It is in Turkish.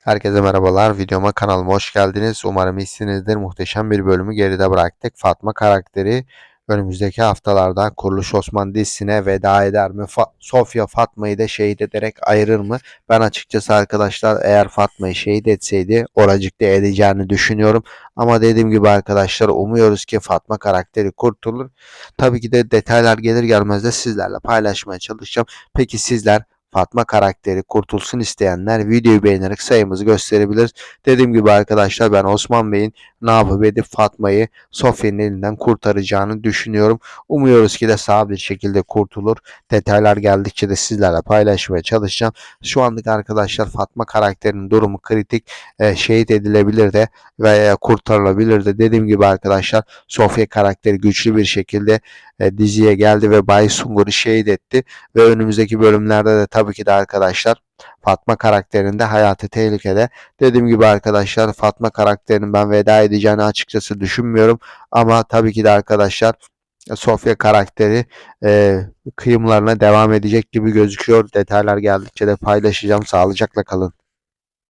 Herkese merhabalar. Videoma kanalıma hoş geldiniz. Umarım iyisinizdir. Muhteşem bir bölümü geride bıraktık. Fatma karakteri önümüzdeki haftalarda Kuruluş Osman dizisine veda eder mi? Fa- Sofya Fatma'yı da şehit ederek ayırır mı? Ben açıkçası arkadaşlar eğer Fatma'yı şehit etseydi oracıkta edeceğini düşünüyorum. Ama dediğim gibi arkadaşlar umuyoruz ki Fatma karakteri kurtulur. Tabii ki de detaylar gelir gelmez de sizlerle paylaşmaya çalışacağım. Peki sizler Fatma karakteri kurtulsun isteyenler videoyu beğenerek sayımızı gösterebilir. Dediğim gibi arkadaşlar ben Osman Bey'in ne yapıp edip Fatma'yı Sofya'nın elinden kurtaracağını düşünüyorum. Umuyoruz ki de sağ bir şekilde kurtulur. Detaylar geldikçe de sizlerle paylaşmaya çalışacağım. Şu anlık arkadaşlar Fatma karakterinin durumu kritik. E, şehit edilebilir de veya kurtarılabilir de. Dediğim gibi arkadaşlar Sofya karakteri güçlü bir şekilde e, diziye geldi ve Bay Sungur'u şehit etti ve önümüzdeki bölümlerde de tabii ki de arkadaşlar Fatma karakterinde hayatı tehlikede. Dediğim gibi arkadaşlar Fatma karakterinin ben veda edeceğini açıkçası düşünmüyorum. Ama tabii ki de arkadaşlar Sofya karakteri e, kıyımlarına devam edecek gibi gözüküyor. Detaylar geldikçe de paylaşacağım. Sağlıcakla kalın.